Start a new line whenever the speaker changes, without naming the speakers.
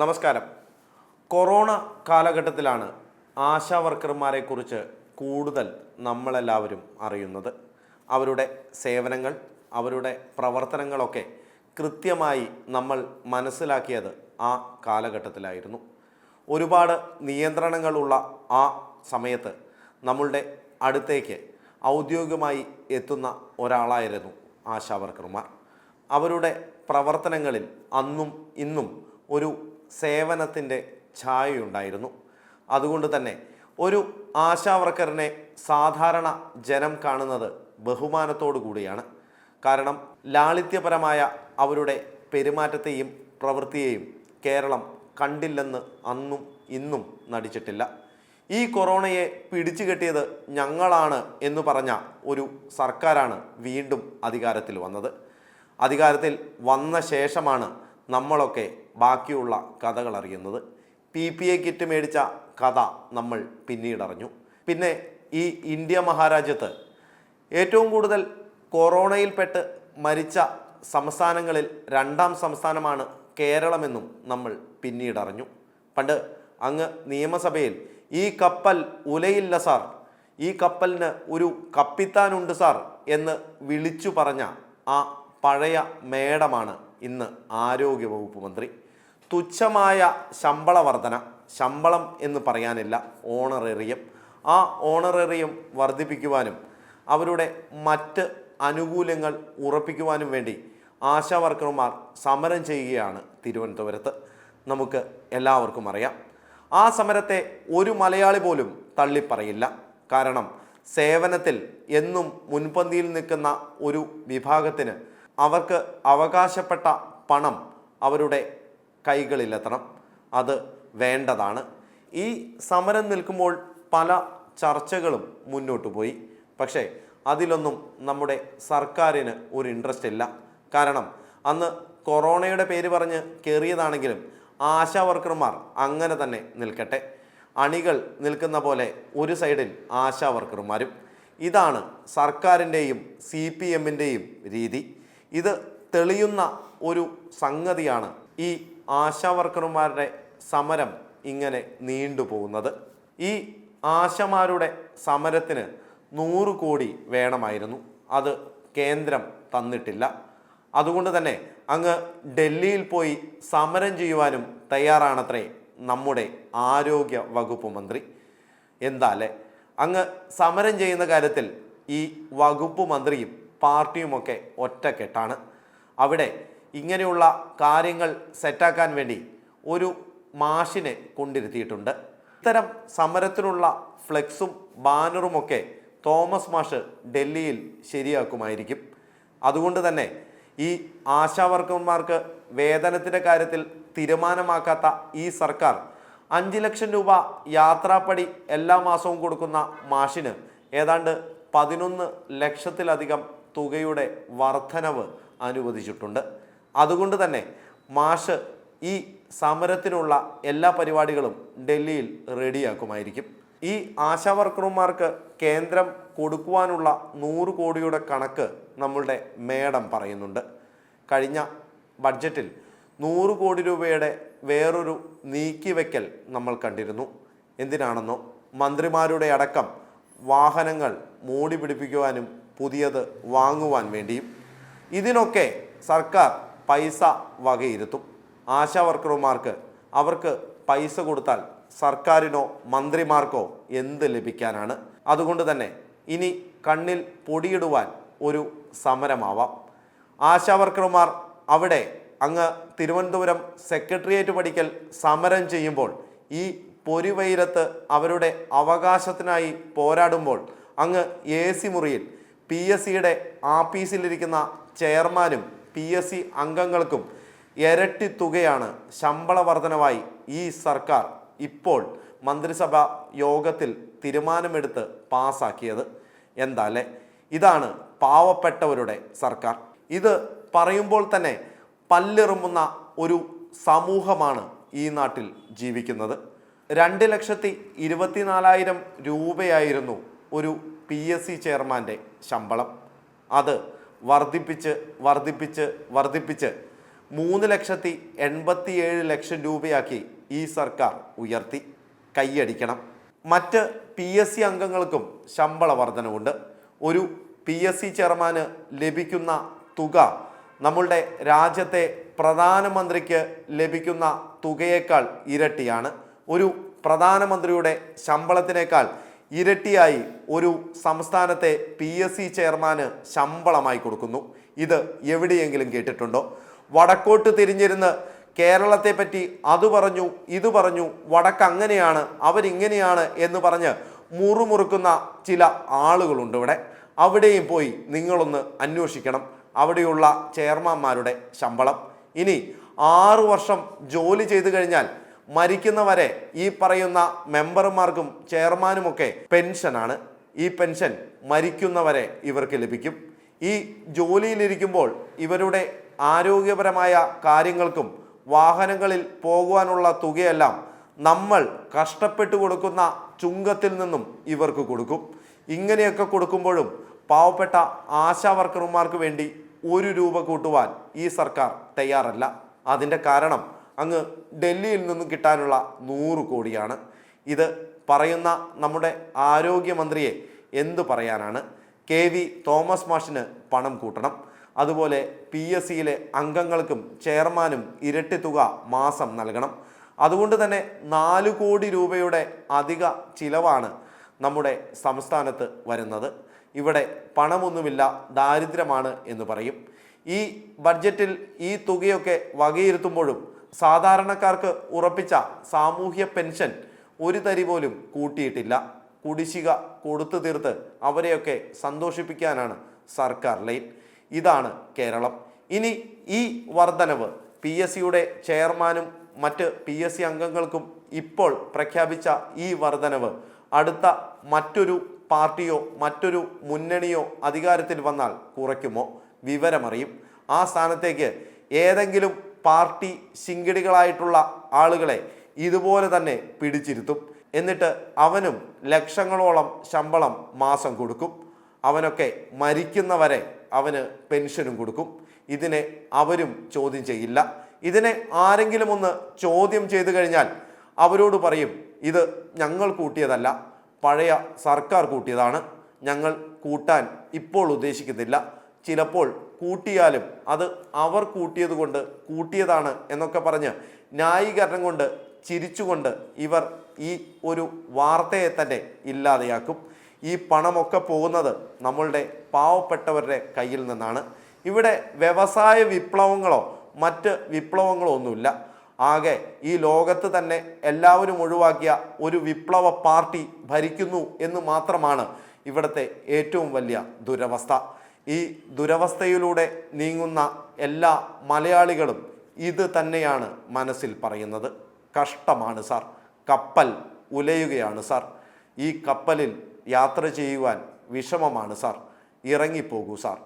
നമസ്കാരം. കൊറോണ കാലഘട്ടത്തിലാണ് ആശാ വർക്കർമാരെക്കുറിച്ച് കൂടുതൽ നമ്മളെല്ലാവരും അറിയുന്നത്. അവരുടെ സേവനങ്ങൾ അവരുടെ പ്രവർത്തനങ്ങളൊക്കെ കൃത്യമായി നമ്മൾ മനസ്സിലാക്കിയത് ആ കാലഘട്ടത്തിലായിരുന്നു. ഒരുപാട് നിയന്ത്രണങ്ങളുള്ള ആ സമയത്ത് നമ്മളുടെ അടുത്തേക്ക് ഔദ്യോഗികമായി എത്തുന്ന ഒരാളായിരുന്നു ആശാ വർക്കർമാർ അവരുടെ പ്രവർത്തനങ്ങളിൽ അന്നും ഇന്നും ഒരു സേവനത്തിന്റെ ഛായയുണ്ടായിരുന്നു. അതുകൊണ്ട് തന്നെ ഒരു ആശാവർക്കറിനെ സാധാരണ ജനം കാണുന്നത് ബഹുമാനത്തോടു കൂടിയാണ്. കാരണം ലാളിത്യപരമായ അവരുടെ പെരുമാറ്റത്തെയും പ്രവൃത്തിയെയും കേരളം കണ്ടില്ലെന്ന് അന്നും ഇന്നും നടിച്ചിട്ടില്ല. ഈ കൊറോണയെ പിടിച്ചു കെട്ടിയത് ഞങ്ങളാണ് എന്ന് പറഞ്ഞ ഒരു സർക്കാരാണ് വീണ്ടും അധികാരത്തിൽ വന്നത്. അധികാരത്തിൽ വന്ന ശേഷമാണ് നമ്മളൊക്കെ ബാക്കിയുള്ള കഥകൾ അറിയുന്നത്. പി പി എ കിറ്റ് മേടിച്ച കഥ നമ്മൾ പിന്നീട് അറിഞ്ഞു. പിന്നെ ഈ ഇന്ത്യ മഹാരാജ്യത്ത് ഏറ്റവും കൂടുതൽ കൊറോണയിൽപ്പെട്ട് മരിച്ച സംസ്ഥാനങ്ങളിൽ രണ്ടാം സംസ്ഥാനമാണ് കേരളമെന്നും നമ്മൾ പിന്നീട് അറിഞ്ഞു. പണ്ട് അങ്ങ് നിയമസഭയിൽ ഈ കപ്പൽ ഉലയില്ല സാർ ഈ കപ്പലിന് ഒരു കപ്പിത്താനുണ്ട് സാർ എന്ന് വിളിച്ചു പറഞ്ഞ ആ പഴയ മേടമാണ് ഇന്ന് ആരോഗ്യവകുപ്പ് മന്ത്രി. തുച്ഛമായ ശമ്പള വർധന ശമ്പളം എന്ന് പറയാനില്ല ഓണറേറിയം. ആ ഓണറേറിയം വർദ്ധിപ്പിക്കുവാനും അവരുടെ മറ്റ് ആനുകൂല്യങ്ങൾ ഉറപ്പിക്കുവാനും വേണ്ടി ആശാ വർക്കർമാർ സമരം ചെയ്യുകയാണ് തിരുവനന്തപുരത്ത്. നമുക്ക് എല്ലാവർക്കും അറിയാം. ആ സമരത്തെ ഒരു മലയാളി പോലും തള്ളിപ്പറയില്ല. കാരണം സേവനത്തിൽ എന്നും മുൻപന്തിയിൽ നിൽക്കുന്ന ഒരു വിഭാഗത്തിന് അവർക്ക് അവകാശപ്പെട്ട പണം അവരുടെ കൈകളിലെത്തണം. അത് വേണ്ടതാണ്. ഈ സമരം നിൽക്കുമ്പോൾ പല ചർച്ചകളും മുന്നോട്ട് പോയി. പക്ഷേ അതിലൊന്നും നമ്മുടെ സർക്കാരിന് ഒരു ഇൻട്രസ്റ്റ് ഇല്ല. കാരണം അന്ന് കൊറോണയുടെ പേര് പറഞ്ഞ് കയറിയതാണെങ്കിലും ആശാ വർക്കർമാർ അങ്ങനെ തന്നെ നിൽക്കട്ടെ. അണികൾ നിൽക്കുന്ന പോലെ ഒരു സൈഡിൽ ആശാ വർക്കർമാരും. ഇതാണ് സർക്കാരിന്റെയും സി പി എമ്മിന്റെയും രീതി. ഇത് തെളിയുന്ന ഒരു സംഗതിയാണ് ഈ ആശാ വർക്കർമാരുടെ സമരം ഇങ്ങനെ നീണ്ടുപോകുന്നത് ഈ ആശമാരുടെ സമരത്തിന് നൂറ് കോടി വേണമായിരുന്നു. അത് കേന്ദ്രം തന്നിട്ടില്ല. അതുകൊണ്ട് തന്നെ അങ്ങ് ഡൽഹിയിൽ പോയി സമരം ചെയ്യുവാനും തയ്യാറാണത്രേ നമ്മുടെ ആരോഗ്യ വകുപ്പ് മന്ത്രി. എന്താല്ലേ? അങ്ങ് സമരം ചെയ്യുന്ന കാര്യത്തിൽ ഈ വകുപ്പ് മന്ത്രിയും പാർട്ടിയുമൊക്കെ ഒറ്റക്കെട്ടാണ്. അവിടെ ഇങ്ങനെയുള്ള കാര്യങ്ങൾ സെറ്റാക്കാൻ വേണ്ടി ഒരു മാഷിനെ കൊണ്ടിരുത്തിയിട്ടുണ്ട്. ഇത്തരം സമരത്തിനുള്ള ഫ്ലെക്സും ബാനറുമൊക്കെ തോമസ് മാഷ് ഡൽഹിയിൽ ശരിയാക്കുമായിരിക്കും. അതുകൊണ്ട് തന്നെ ഈ ആശാവർക്കർമാർക്ക് വേതനത്തിന്റെ കാര്യത്തിൽ തീരുമാനമാക്കാത്ത ഈ സർക്കാർ അഞ്ച് ലക്ഷം രൂപ യാത്രാപ്പടി എല്ലാ മാസവും കൊടുക്കുന്ന മാഷിന് ഏതാണ്ട് പതിനൊന്ന് ലക്ഷത്തിലധികം തുകയുടെ വർധനവ് അനുവദിച്ചിട്ടുണ്ട്. അതുകൊണ്ട് തന്നെ മാഷ് ഈ സമരത്തിനുള്ള എല്ലാ പരിപാടികളും ഡൽഹിയിൽ റെഡിയാക്കുമായിരിക്കും. ഈ ആശാ വർക്കർമാർക്ക് കേന്ദ്രം കൊടുക്കുവാനുള്ള നൂറ് കോടിയുടെ കണക്ക് നമ്മളുടെ മേഡം പറയുന്നുണ്ട്. കഴിഞ്ഞ ബഡ്ജറ്റിൽ നൂറ് കോടി രൂപയുടെ വേറൊരു നീക്കിവെക്കൽ നമ്മൾ കണ്ടിരുന്നു. എന്തിനാണെന്നോ? മന്ത്രിമാരുടെ അടക്കം വാഹനങ്ങൾ മൂടി പിടിപ്പിക്കുവാനും പുതിയത് വാങ്ങുവാൻ വേണ്ടിയും. ഇതിനൊക്കെ സർക്കാർ പൈസ വകയിരുത്തും. ആശാ വർക്കർമാർക്ക് അവർക്ക് പൈസ കൊടുത്താൽ സർക്കാരിനോ മന്ത്രിമാർക്കോ എന്ത് ലഭിക്കാനാണ്? അതുകൊണ്ട് തന്നെ ഇനി കണ്ണിൽ പൊടിയിടുവാൻ ഒരു സമരമാവാം. ആശാ വർക്കർമാർ അവിടെ അങ്ങ് തിരുവനന്തപുരം സെക്രട്ടേറിയറ്റ് പഠിക്കൽ സമരം ചെയ്യുമ്പോൾ ഈ പൊരിവൈരത്ത് അവരുടെ അവകാശത്തിനായി പോരാടുമ്പോൾ അങ്ങ് എ സി മുറിയിൽ പി എസ് സിയുടെ ആഫീസിലിരിക്കുന്ന ചെയർമാനും പി എസ് സി അംഗങ്ങൾക്കും ഇരട്ടി തുകയാണ് ശമ്പള വർധനവായി ഈ സർക്കാർ ഇപ്പോൾ മന്ത്രിസഭ യോഗത്തിൽ തീരുമാനമെടുത്ത് പാസാക്കിയത്. എന്താല്ലേ? ഇതാണ് പാവപ്പെട്ടവരുടെ സർക്കാർ. ഇത് പറയുമ്പോൾ തന്നെ പല്ലിറുമ്പുന്ന ഒരു സമൂഹമാണ് ഈ നാട്ടിൽ ജീവിക്കുന്നത്. രണ്ട് ലക്ഷത്തി ഇരുപത്തിനാലായിരം രൂപയായിരുന്നു ഒരു പി എസ് സി ചെയർമാന്റെ ശമ്പളം. അത് വർദ്ധിപ്പിച്ച് വർദ്ധിപ്പിച്ച് വർദ്ധിപ്പിച്ച് മൂന്ന് ലക്ഷത്തി എൺപത്തിയേഴ് ലക്ഷം രൂപയാക്കി ഈ സർക്കാർ ഉയർത്തി. കൈയടിക്കണം. മറ്റ് പി എസ് സി അംഗങ്ങൾക്കും ശമ്പള വർധനവുണ്ട്. ഒരു പി എസ് സി ചെയർമാന് ലഭിക്കുന്ന തുക നമ്മളുടെ രാജ്യത്തെ പ്രധാനമന്ത്രിക്ക് ലഭിക്കുന്ന തുകയേക്കാൾ ഇരട്ടിയാണ്. ഒരു പ്രധാനമന്ത്രിയുടെ ശമ്പളത്തിനേക്കാൾ ഇരട്ടിയായി ഒരു സംസ്ഥാനത്തെ പി എസ് സി ചെയർമാന് ശമ്പളമായി കൊടുക്കുന്നു. ഇത് എവിടെയെങ്കിലും കേട്ടിട്ടുണ്ടോ? വടക്കോട്ട് തിരിഞ്ഞിരുന്ന് കേരളത്തെ പറ്റി അത് പറഞ്ഞു ഇത് പറഞ്ഞു വടക്ക് അങ്ങനെയാണ് അവരിങ്ങനെയാണ് എന്ന് പറഞ്ഞ് മുറുമുറുക്കുന്ന ചില ആളുകളുണ്ട് ഇവിടെ. അവിടെയും പോയി നിങ്ങളൊന്ന് അന്വേഷിക്കണം. അവിടെയുള്ള ചെയർമാന്മാരുടെ ശമ്പളം. ഇനി ആറു വർഷം ജോലി ചെയ്തു കഴിഞ്ഞാൽ മരിക്കുന്നവരെ ഈ പറയുന്ന മെമ്പർമാർക്കും ചെയർമാനുമൊക്കെ പെൻഷനാണ്. ഈ പെൻഷൻ മരിക്കുന്നവരെ ഇവർക്ക് ലഭിക്കും. ഈ ജോലിയിലിരിക്കുമ്പോൾ ഇവരുടെ ആരോഗ്യപരമായ കാര്യങ്ങൾക്കും വാഹനങ്ങളിൽ പോകുവാനുള്ള തുകയെല്ലാം നമ്മൾ കഷ്ടപ്പെട്ട് കൊടുക്കുന്ന ചുങ്കത്തിൽ നിന്നും ഇവർക്ക് കൊടുക്കും. ഇങ്ങനെയൊക്കെ കൊടുക്കുമ്പോഴും പാവപ്പെട്ട ആശാ വർക്കർമാർക്ക് വേണ്ടി ഒരു രൂപ കൂട്ടുവാൻ ഈ സർക്കാർ തയ്യാറല്ല. അതിന്റെ കാരണം അങ്ങ് ഡൽഹിയിൽ നിന്നും കിട്ടാനുള്ള നൂറ് കോടിയാണ്. ഇത് പറയുന്ന നമ്മുടെ ആരോഗ്യമന്ത്രിയെ എന്തു പറയാനാണ്? കെ വി തോമസ് മാഷിന് പണം കൂട്ടണം. അതുപോലെ പി എസ് സിയിലെ അംഗങ്ങൾക്കും ചെയർമാനും ഇരട്ടി തുക മാസം നൽകണം. അതുകൊണ്ട് തന്നെ നാല് കോടി രൂപയുടെ അധിക ചിലവാണ് നമ്മുടെ സംസ്ഥാനത്ത് വരുന്നത്. ഇവിടെ പണമൊന്നുമില്ല ദാരിദ്ര്യമാണ് എന്ന് പറയും. ഈ ബഡ്ജറ്റിൽ ഈ തുകയൊക്കെ വകയിരുത്തുമ്പോഴും സാധാരണക്കാർക്ക് ഉറപ്പിച്ച സാമൂഹ്യ പെൻഷൻ ഒരു തരി പോലും കൂട്ടിയിട്ടില്ല. കുടിശ്ശിക കൊടുത്തു തീർത്ത് അവരെയൊക്കെ സന്തോഷിപ്പിക്കാനാണ് സർക്കാർ ലൈൻ. ഇതാണ് കേരളം. ഇനി ഈ വർധനവ് പി എസ് സിയുടെ ചെയർമാനും മറ്റ് പി എസ് സി അംഗങ്ങൾക്കും ഇപ്പോൾ പ്രഖ്യാപിച്ച ഈ വർധനവ് അടുത്ത മറ്റൊരു പാർട്ടിയോ മറ്റൊരു മുന്നണിയോ അധികാരത്തിൽ വന്നാൽ കുറയ്ക്കുമോ? വിവരമറിയും. ആ സ്ഥാനത്തേക്ക് ഏതെങ്കിലും പാർട്ടി ശിങ്കിടികളായിട്ടുള്ള ആളുകളെ ഇതുപോലെ തന്നെ പിടിച്ചിരുത്തും. എന്നിട്ട് അവനും ലക്ഷങ്ങളോളം ശമ്പളം മാസം കൊടുക്കും. അവനൊക്കെ മരിക്കുന്നവരെ അവന് പെൻഷനും കൊടുക്കും. ഇതിനെ അവരും ചോദ്യം ചെയ്യില്ല. ഇതിനെ ആരെങ്കിലും ഒന്ന് ചോദ്യം ചെയ്തു കഴിഞ്ഞാൽ അവരോട് പറയും ഇത് ഞങ്ങൾ കൂട്ടിയതല്ല പഴയ സർക്കാർ കൂട്ടിയതാണ്. ഞങ്ങൾ കൂട്ടാൻ ഇപ്പോൾ ഉദ്ദേശിക്കുന്നില്ല. ചിലപ്പോൾ കൂട്ടിയാലും അത് അവർ കൂട്ടിയത് കൊണ്ട് കൂട്ടിയതാണ് എന്നൊക്കെ പറഞ്ഞ് ന്യായീകരണം കൊണ്ട് ചിരിച്ചുകൊണ്ട് ഇവർ ഈ ഒരു വാർത്തയെ തന്നെ ഇല്ലാതെയാക്കും. ഈ പണമൊക്കെ പോകുന്നത് നമ്മളുടെ പാവപ്പെട്ടവരുടെ കയ്യിൽ നിന്നാണ്. ഇവിടെ വ്യവസായ വിപ്ലവങ്ങളോ മറ്റ് വിപ്ലവങ്ങളോ ഒന്നുമില്ല. ആകെ ഈ ലോകത്ത് തന്നെ എല്ലാവരും ഒഴിവാക്കിയ ഒരു വിപ്ലവ പാർട്ടി ഭരിക്കുന്നു എന്ന് മാത്രമാണ് ഇവിടുത്തെ ഏറ്റവും വലിയ ദുരവസ്ഥ. ഈ ദുരവസ്ഥയിലൂടെ നീങ്ങുന്ന എല്ലാ മലയാളികളും ഇത് തന്നെയാണ് മനസ്സിൽ പറയുന്നത്. കഷ്ടമാണ് സാർ. കപ്പൽ ഉലയുകയാണ് സാർ. ഈ കപ്പലിൽ യാത്ര ചെയ്യുവാൻ വിഷമമാണ് സാർ. ഇറങ്ങിപ്പോകൂ സാർ.